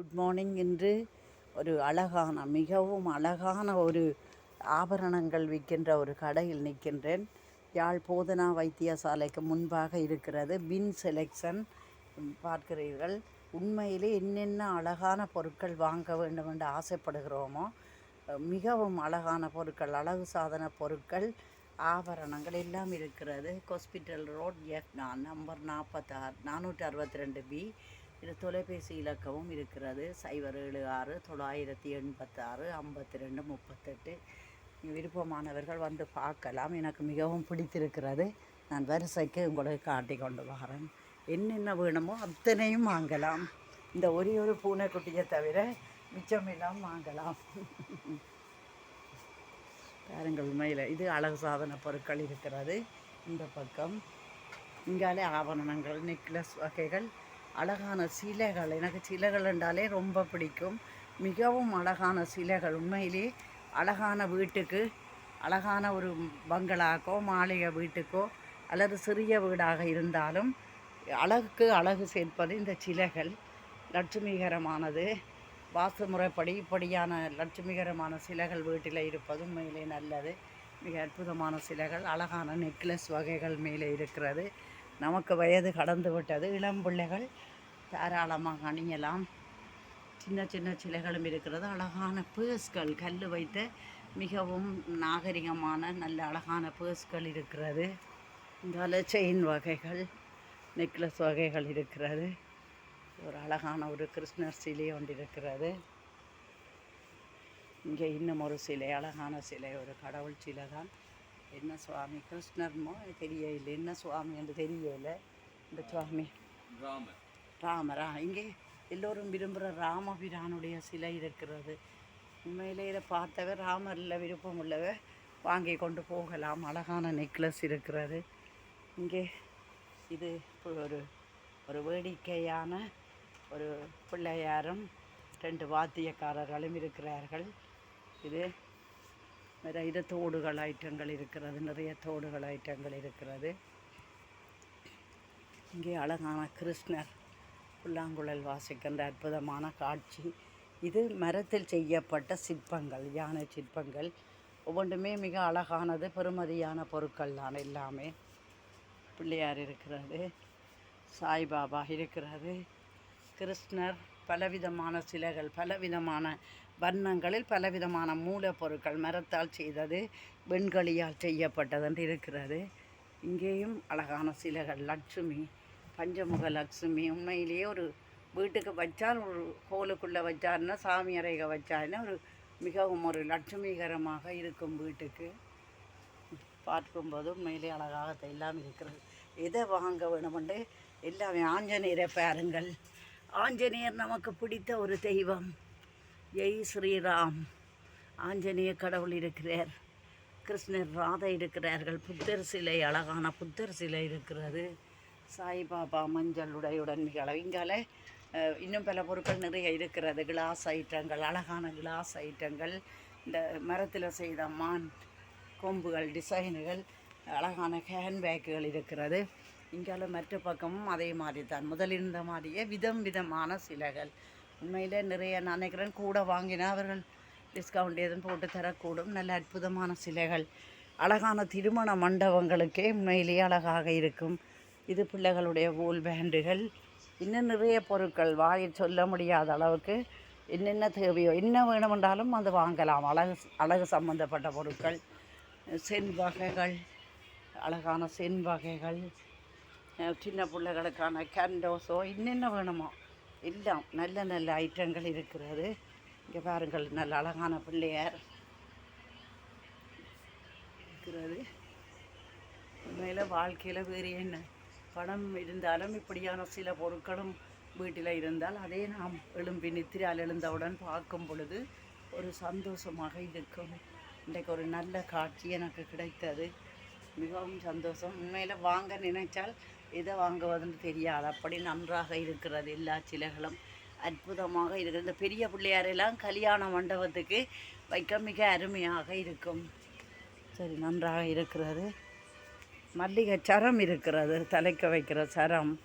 Good morning இன்று ஒரு அழகான மிகவும் அழகான ஒரு ஆபரணங்கள் விற்கின்ற ஒரு கடையில் நிற்கின்றேன். யாழ் போதனா வைத்தியசாலைக்கு முன்பாக இருக்கிறது. பின் செலெக்ஷன் பார்க்கிறீர்கள். உண்மையிலே என்னென்ன அழகான பொருட்கள் வாங்க வேண்டும் என்று ஆசைப்படுகிறோமோ மிகவும் அழகான பொருட்கள் அழகு சாதன பொருட்கள் ஆபரணங்கள் எல்லாம் இருக்கிறது. ஹாஸ்பிட்டல் ரோட் எஃப் நான் நம்பர் நாற்பத்தாறு நானூற்றி அறுபத்தி ரெண்டு பி இது தொலைபேசி இலக்கமும் இருக்கிறது. சைபர் ஏழு ஆறு தொள்ளாயிரத்தி எண்பத்தாறு ஐம்பத்தி ரெண்டு முப்பத்தெட்டு. விருப்பமானவர்கள் வந்து பார்க்கலாம். எனக்கு மிகவும் பிடித்திருக்கிறது. நான் வரிசைக்கு உங்களுக்கு காட்டி கொண்டு வரேன். என்னென்ன வேணுமோ அத்தனையும் வாங்கலாம். இந்த ஒரே ஒரு பூனைக்குட்டியை தவிர மிச்சமெல்லாம் வாங்கலாம். பாருங்கள் உண்மையில் இது அழகு சாதன பொருட்கள் இருக்கிறது. இந்த பக்கம் இங்காலே ஆபரணங்கள் நெக்லஸ் வகைகள் அழகான சிலைகள். எனக்கு சிலைகள் என்றாலே ரொம்ப பிடிக்கும். மிகவும் அழகான சிலைகள். உண்மையிலே அழகான வீட்டுக்கு அழகான ஒரு பங்களாக்கோ மாளிகை வீட்டுக்கோ அல்லது சிறிய வீடாக இருந்தாலும் அழகுக்கு அழகு சேர்ப்பது இந்த சிலைகள். லட்சுமிகரமானது. வாஸ்து முறைப்படி இப்படியான லட்சுமிகரமான சிலைகள் வீட்டில் இருப்பது உண்மையிலே நல்லது. மிக அற்புதமான சிலைகள். அழகான நெக்லஸ் வகைகள் மேலே இருக்கிறது. நமக்கு வயது கடந்து விட்டது. இளம் பிள்ளைகள் தாராளமாக அணியலாம். சின்ன சின்ன சிலைகளும் இருக்கிறது. அழகான பேர்ஸ்கள் கல் வைத்த மிகவும் நாகரிகமான நல்ல அழகான பேர்ஸ்கள் இருக்கிறது. இந்த செயின் வகைகள் நெக்லஸ் வகைகள் இருக்கிறது. ஒரு அழகான ஒரு கிருஷ்ணர் சிலை ஒன்று இருக்கிறது. இங்கே இன்னும் ஒரு சிலை அழகான சிலை ஒரு கடவுள் சிலை தான். என்ன சுவாமி? கிருஷ்ணர்மோ? தெரியல என்ன சுவாமி என்று தெரியல இந்த சுவாமி. ராமர். ராமரா. இங்கே எல்லோரும் விரும்புகிற ராமபிரானுடைய சிலை இருக்கிறது. உண்மையிலே இதை பார்த்தவர் ராமரில் விருப்பம் உள்ளவர் வாங்கி கொண்டு போகலாம். அழகான நெக்லஸ் இருக்கிறது. இங்கே இது இப்போ ஒரு ஒரு வேடிக்கையான ஒரு பிள்ளையாரும் ரெண்டு வாத்தியக்காரர்களும் இருக்கிறார்கள். இது நிறைய தோடுகள் ஐட்டங்கள் இருக்கிறது. நிறைய தோடுகள் ஐட்டங்கள் இருக்கிறது. இங்கே அழகான கிருஷ்ணர் புல்லாங்குழல் வாசிக்கின்ற அற்புதமான காட்சி. இது மரத்தில் செய்யப்பட்ட சிற்பங்கள் யானை சிற்பங்கள். ஒவ்வொன்றுமே மிக அழகானது பெருமதியான பொருட்கள் தான் எல்லாமே. பிள்ளையார் இருக்கிறது சாய்பாபா இருக்கிறது கிருஷ்ணர் பலவிதமான சிலைகள் பலவிதமான வர்ணங்களில் பலவிதமான மூலப்பொருட்கள் மரத்தால் செய்தது வெண்களியால் செய்யப்பட்டது என்று இருக்கிறது இங்கேயும் அழகான சிலைகள் லட்சுமி பஞ்சமுக லக்ஷ்மி. உண்மையிலேயே ஒரு வீட்டுக்கு வச்சால் ஒரு ஹோலுக்குள்ளே வச்சாருன்னா சாமி அறைக வச்சாருன்னா ஒரு மிகவும் ஒரு லட்சுமிகரமாக இருக்கும் வீட்டுக்கு. பார்க்கும்போது உண்மையிலே அழகாக எல்லாம் இருக்கிறது. எதை வாங்க வேணுமென்று எல்லாமே ஆஞ்சநேயரை பாருங்கள். ஆஞ்சநேயர் நமக்கு பிடித்த ஒரு தெய்வம். ஜெய் ஸ்ரீராம். ஆஞ்சநேய கடவுள் இருக்கிறார். கிருஷ்ணர் ராதை இருக்கிறார்கள். புத்தர் சிலை அழகான புத்தர் சிலை இருக்கிறது. சாய்பாபா மஞ்சள் உடையுடன் மிக அளவிங்கால இன்னும் பல பொருட்கள் நிறைய இருக்கிறது. கிளாஸ் ஐட்டங்கள் அழகான கிளாஸ் ஐட்டங்கள் இந்த மரத்தில் செய்த மான் கொம்புகள் டிசைனுகள் அழகான ஹேண்ட்பேக்குகள் இருக்கிறது. இங்கால மற்ற பக்கமும் அதே மாதிரி தான் முதல் இருந்த மாதிரியே விதம் விதமான சிலைகள். உண்மையில் நிறைய நான் நினைக்கிறேன் கூட வாங்கினா அவர்கள் டிஸ்கவுண்ட் எதுவும் போட்டு தரக்கூடும். நல்ல அற்புதமான சிலைகள். அழகான திருமண மண்டபங்களுக்கே உண்மையிலேயே அழகாக இருக்கும். இது பிள்ளைகளுடைய ஊல் பேண்டுகள் இன்னும் நிறைய பொருட்கள் வாயில் சொல்ல முடியாத அளவுக்கு என்னென்ன தேவையோ என்ன வேணுமென்றாலும் அது வாங்கலாம். அழகு அழகு சம்பந்தப்பட்ட பொருட்கள் சென் வகைகள் அழகான சென் வகைகள் சின்ன பிள்ளைகளுக்கான கேண்டோஸோ என்னென்ன வேணுமோ எல்லாம் நல்ல நல்ல ஐட்டங்கள் இருக்கிறது. இங்கே பாருங்கள் நல்ல அழகான பிள்ளையார் இருக்கிறது. உண்மையில் வாழ்க்கையில் வேறு என்ன? பணம் இருந்தாலும் இப்படியான சில பொருட்களும் வீட்டில் இருந்தால் அதே நாம் எழும்பி நித்திரால் எழுந்தவுடன் பார்க்கும் பொழுது ஒரு சந்தோஷமாக இருக்கும். இன்றைக்கு ஒரு நல்ல காட்சி எனக்கு கிடைத்தது. மிகவும் சந்தோஷம். உண்மையில் வாங்க நினைச்சால் எதை வாங்குவதுன்னு தெரியாது. அப்படி நன்றாக இருக்கிறது எல்லா சிலைகளும். அற்புதமாக இருக்கிறது இந்த பெரிய பிள்ளையாரெல்லாம் கல்யாண மண்டபத்துக்கு வைக்க மிக அருமையாக இருக்கும். சரி நன்றாக இருக்கிறது. மல்லிகை சரம் இருக்கிறது தலைக்க வைக்கிற சரம்.